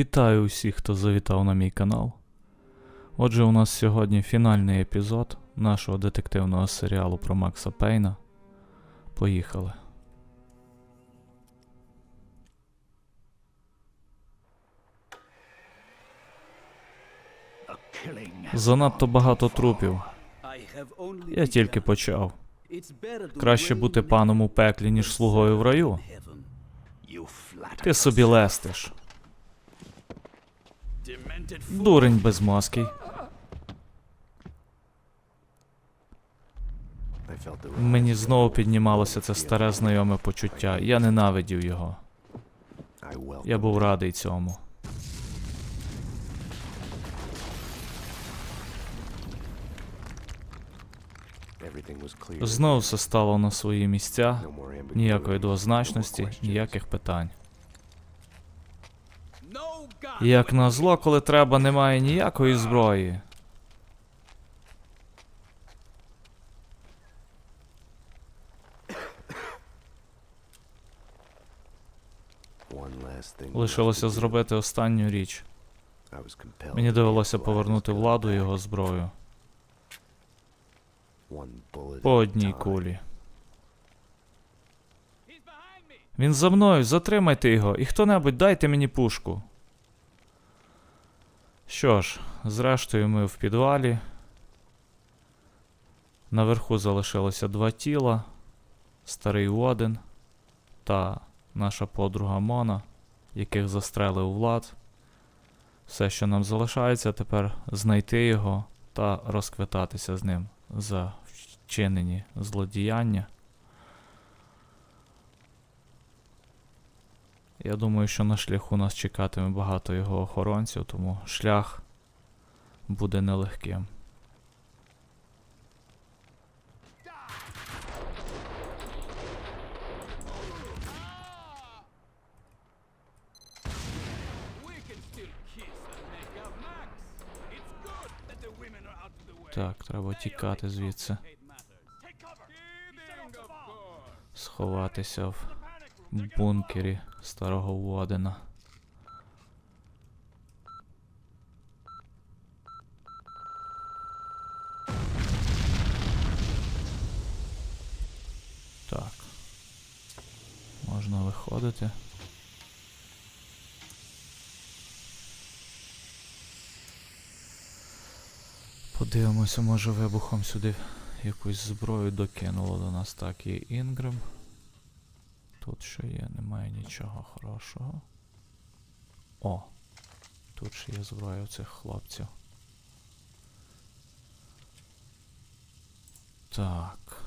Вітаю усіх, хто завітав на мій канал. Отже, у нас сьогодні фінальний епізод нашого детективного серіалу про Макса Пейна. Поїхали. Занадто багато трупів. Я тільки почав. Краще бути паном у пеклі, ніж слугою в раю. Ти собі лестиш. Дурень безмозкий. Мені знову піднімалося це старе знайоме почуття. Я ненавидів його. Я був радий цьому. Знову все стало на свої місця. Ніякої двозначності, ніяких питань. Як назло, коли треба, немає ніякої зброї. Лишилося зробити останню річ. Мені довелося повернути владу його зброю. По одній кулі. Він за мною, затримайте його, і хто-небудь дайте мені пушку. Що ж, зрештою, ми в підвалі. Наверху залишилося два тіла: старий Воден та наша подруга Мона, яких застрелив Влад. Все, що нам залишається, тепер знайти його та розквитатися з ним за вчинені злодіяння. Я думаю, що на шляху нас чекатиме багато його охоронців, тому шлях буде нелегким. Так, треба тікати звідси. Сховатися в бункері старого Водена. Так. Можна виходити. Подивимося, може вибухом сюди якусь зброю докинуло до нас. Так, є Інгрем. Тут що є, немає нічого хорошого. О! Тут ще є зброя цих хлопців. Так.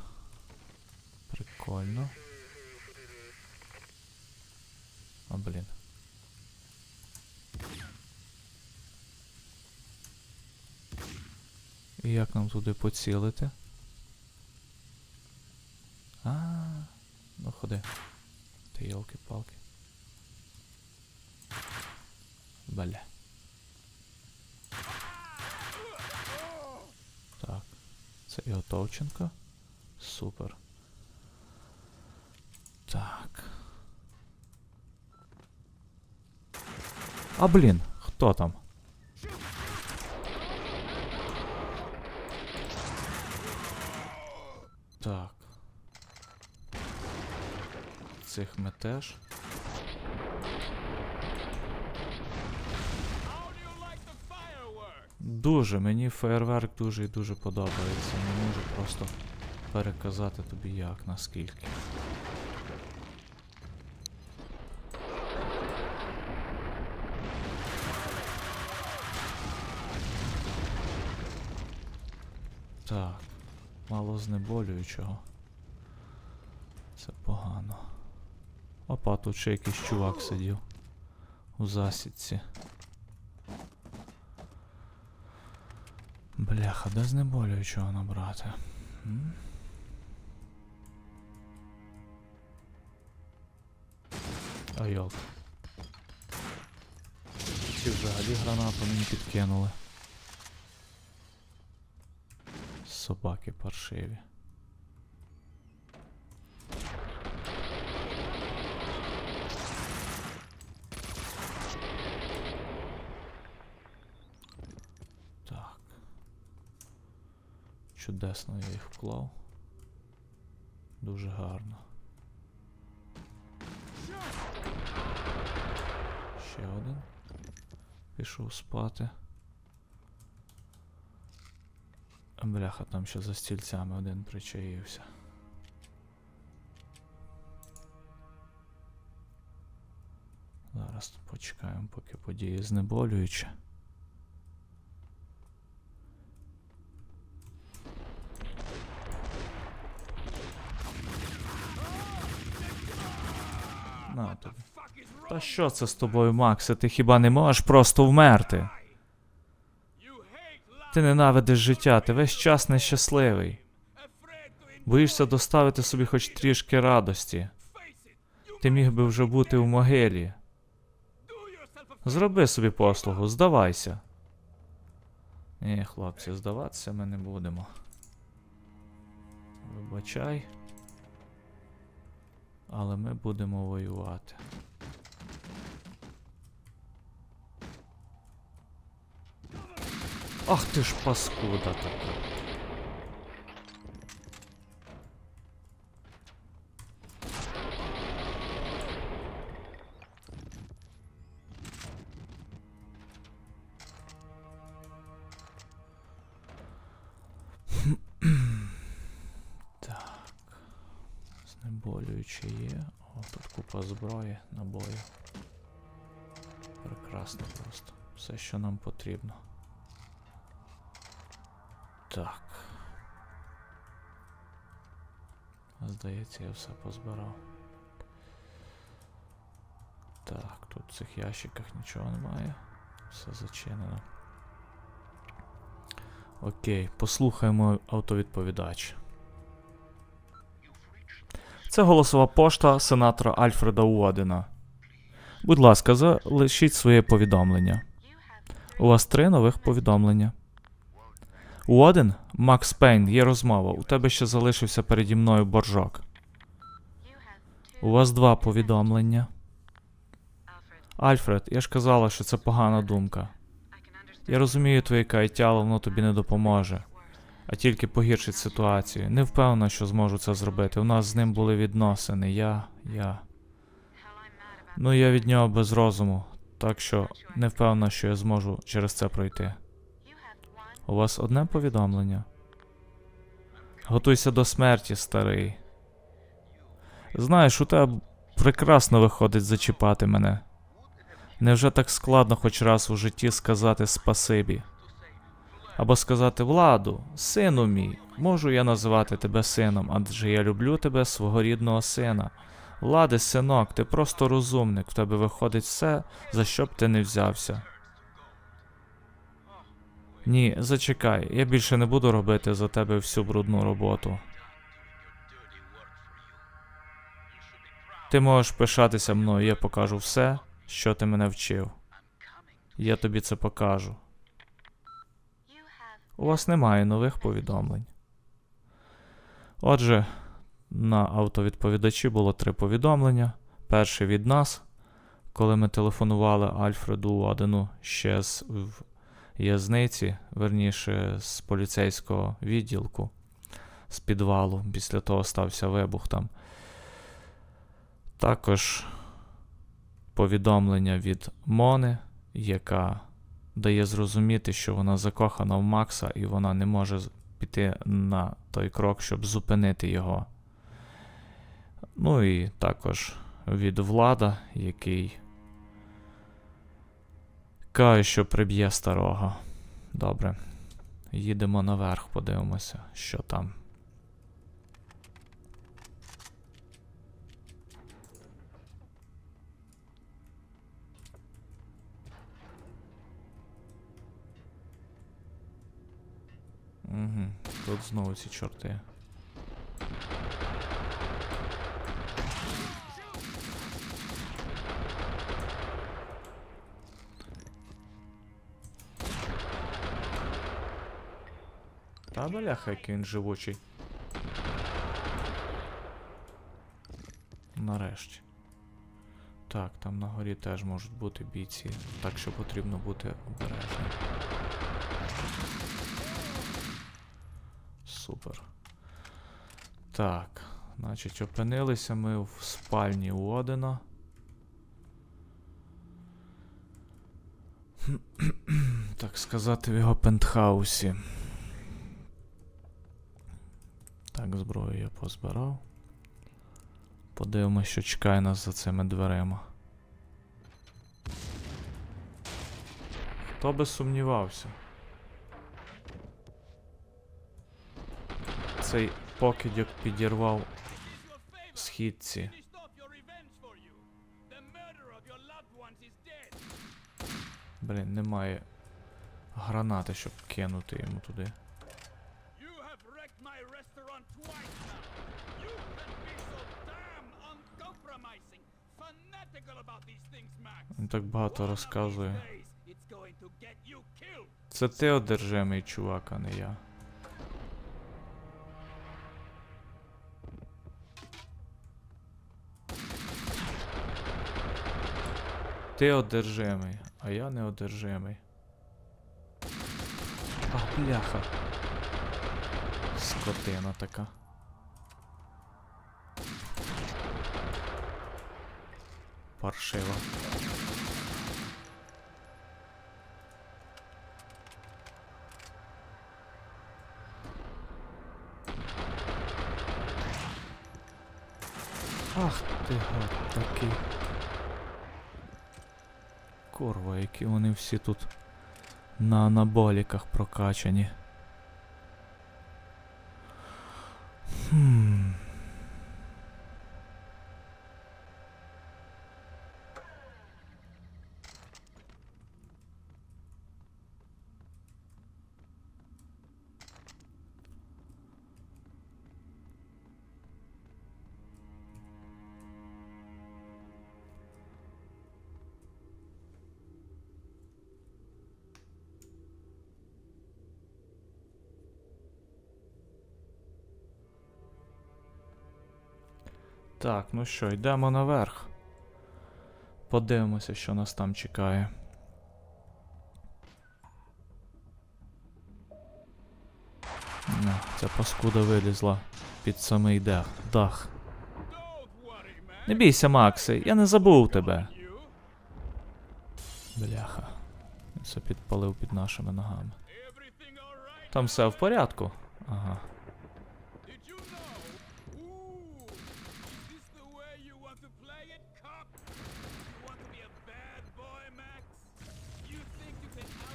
Прикольно. А, блін. І як нам туди поцілити? А, ну ходи. Ти йолки-палки. Бля. Так. Це і Отовченко. Супер. Так. А блін, хто там? Так. Цих ми теж. Дуже, мені фейерверк дуже і дуже подобається. Не можу просто переказати тобі як, наскільки. Так, мало знеболюючого. Це погано. Опа, тут ще якийсь чувак сидів. У засідці. Бляха, де знеболюючого набрати? М? А йолки. Ці взагалі гранату мені підкинули. Собаки паршиві. Чудесно я їх вклав. Дуже гарно. Ще один. Пішов спати. Бляха, там ще за стільцями один причаївся. Зараз почекаємо, поки події знеболюючі. На тобі. Та що це з тобою, Максе? Ти хіба не можеш просто вмерти? Ти ненавидиш життя, ти весь час нещасливий. Боїшся доставити собі хоч трішки радості. Ти міг би вже бути в могилі. Зроби собі послугу, здавайся. Ні, хлопці, здаватися ми не будемо. Вибачай. Але ми будемо воювати. Ах ти ж паскуда така. Нам потрібно. Так. Здається, я все позбирав. Так, тут в цих ящиках нічого немає. Все зачинено. Окей, послухаємо автовідповідач. Це голосова пошта сенатора Альфреда Уодена. Будь ласка, залишіть своє повідомлення. У вас три нових повідомлення. Уоден, Макс Пейн, є розмова. У тебе ще залишився переді мною боржок. У вас два повідомлення. Альфред, я ж казала, що це погана думка. Я розумію твоє каяття, але воно тобі не допоможе, а тільки погіршить ситуацію. Не впевнена, що зможу це зробити. У нас з ним були відносини. Я. я. Ну, я від нього без розуму, так що не впевнена, що я зможу через це пройти. У вас одне повідомлення. Готуйся до смерті, старий. Знаєш, у тебе прекрасно виходить зачіпати мене. Невже так складно хоч раз у житті сказати спасибі? Або сказати владу, сину мій, можу я називати тебе сином, адже я люблю тебе, свого рідного сина. Влади, синок, ти просто розумник, в тебе виходить все, за що б ти не взявся. Ні, зачекай, я більше не буду робити за тебе всю брудну роботу. Ти можеш пишатися мною, я покажу все, що ти мене вчив. Я тобі це покажу. У вас немає нових повідомлень. Отже, на автовідповідачі було три повідомлення. Перше від нас, коли ми телефонували Альфреду Уадену ще з в'язниці, верніше з поліцейського відділку, з підвалу. Після того стався вибух там. Також повідомлення від Мони, яка дає зрозуміти, що вона закохана в Макса і вона не може піти на той крок, щоб зупинити його. Ну і також від Влада, який каже, що приб'є старого. Добре. Їдемо наверх, подивимося, що там. Угу, тут знову ці чорти. Та бляха, який він живучий. Нарешті. Так, там на горі теж можуть бути бійці, так що потрібно бути обережним. супер. Так, значить, опинилися ми в спальні Одина. так сказати, в його пентхаусі. Так, зброю я позбирав. Подивимось, що чекає нас за цими дверима. Хто би сумнівався? Цей покидьок підірвав східці. Блін, немає гранати, щоб кинути йому туди. Він так багато розказує. Це ти одержимий чувак, а не я. Ти одержимий, а я не одержимий. А, бляха. Скотина така. Паршива. Ах ти гад такий. Курва, які вони всі тут на анаболіках прокачані. Хм. Ну що, йдемо наверх. Подивимося, що нас там чекає. На, ця паскуда вилізла під самий дах. дах. Не бійся, Макси, я не забув тебе. Бляха. Він Все підпалив під нашими ногами. Там все в порядку? Ага.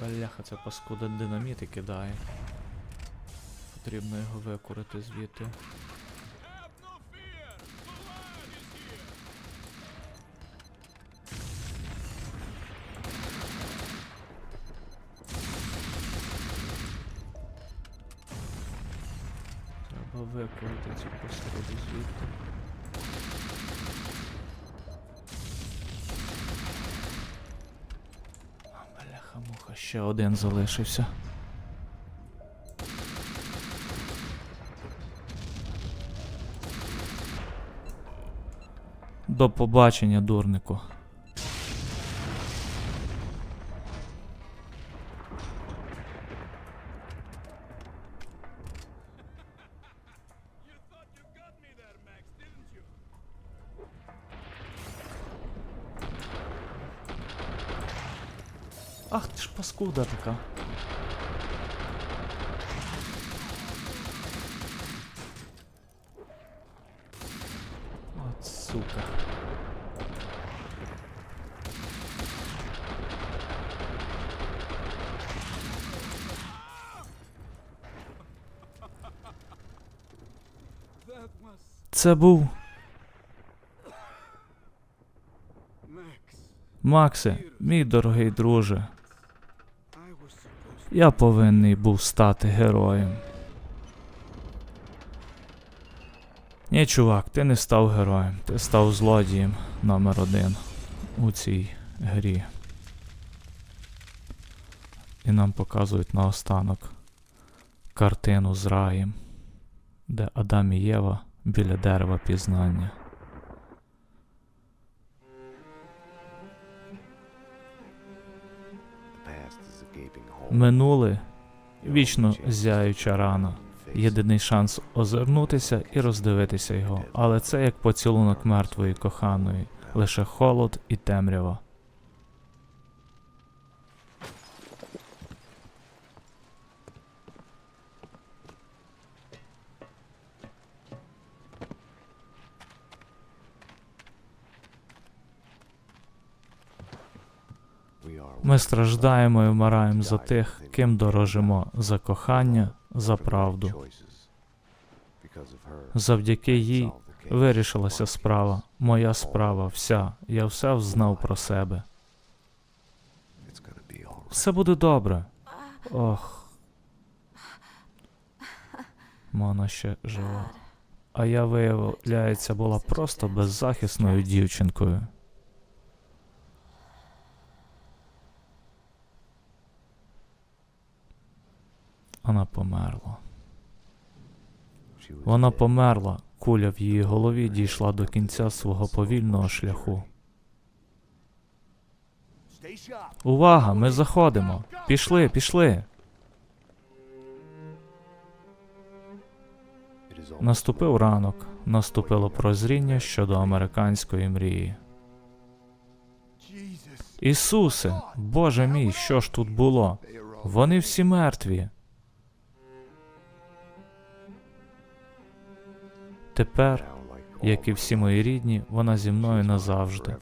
Бляха, ця паскуда динаміти кидає. Потрібно його викурити звідти. Треба викурити цю паскуду звідти. Ще один залишився. До побачення, дурнику. Ах ти ж паскуда така. От сука. Це був. Максе, мій дорогий друже. Я повинний був стати героєм. Ні, чувак, ти не став героєм, ти став злодієм номер один у цій грі. І нам показують наостанок картину з раєм, де Адам і Єва біля дерева пізнання. Минуле вічно зяюча рана. єдиний шанс озирнутися і роздивитися його, але це як поцілунок мертвої коханої, лише холод і темрява. Ми страждаємо і вмираємо за тих, ким дорожимо, за кохання, за правду. Завдяки їй вирішилася справа, моя справа, вся. Я все взнав про себе. Все буде добре. Ох. Мона ще жива. А я, виявляється, була просто беззахисною дівчинкою. Вона померла. Вона померла. Куля в її голові дійшла до кінця свого повільного шляху. Увага! Ми заходимо. Пішли, пішли. Наступив ранок, наступило прозріння щодо американської мрії. Ісусе, Боже мій, що ж тут було? Вони всі мертві. Тепер, як і всі мої рідні, вона зі мною назавжди.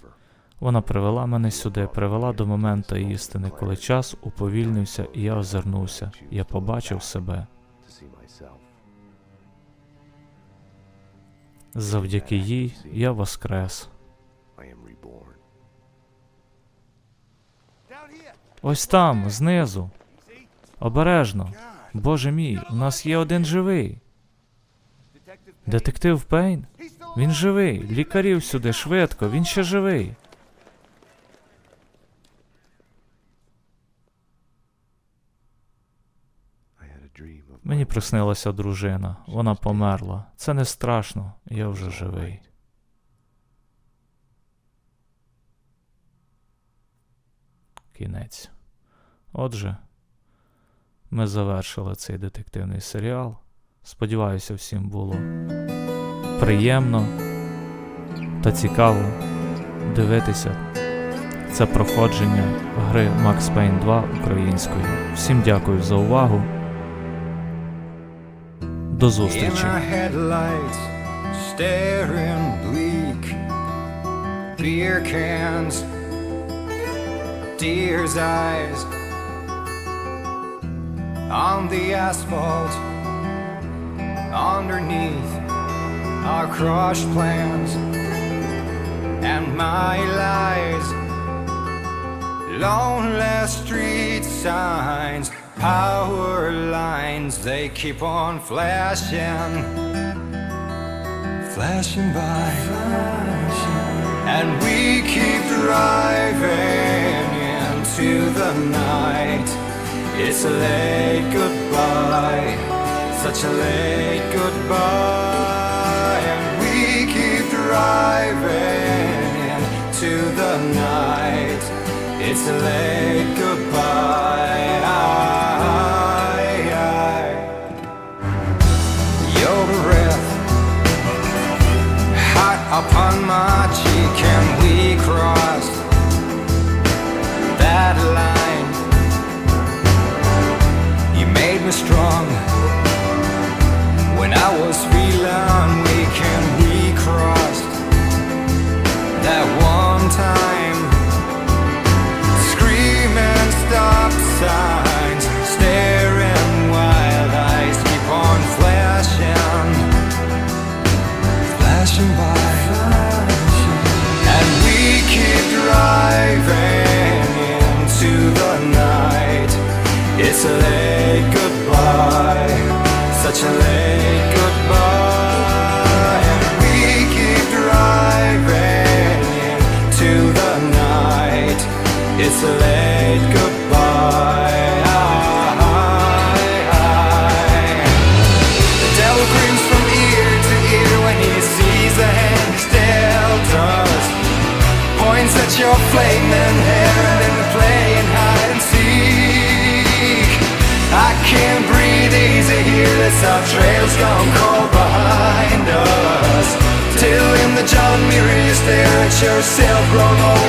Вона привела мене сюди, привела до моменту істини, коли час уповільнився, і я озирнувся. Я побачив себе. Завдяки їй я воскрес. Ось там, знизу. Обережно. Боже мій, у нас є один живий. Детектив Пейн? Він живий. Лікарів сюди швидко, він ще живий. Мені приснилася дружина. Вона померла. Це не страшно, я вже живий. Кінець. Отже, ми завершили цей детективний серіал. Сподіваюся, всім було приємно та цікаво дивитися це проходження гри Max Payne 2 українською. Всім дякую за увагу. До зустрічі! eyes on the asphalt. Underneath our crushed plans and my lies. Lonely street signs, power lines, they keep on flashing, flashing by. And we keep driving into the night. It's a late goodbye, such a late goodbye. And we keep driving into the night. It's a late goodbye. Your breath hot upon my cheek, and we crossed that line. You made me strong yourself grown old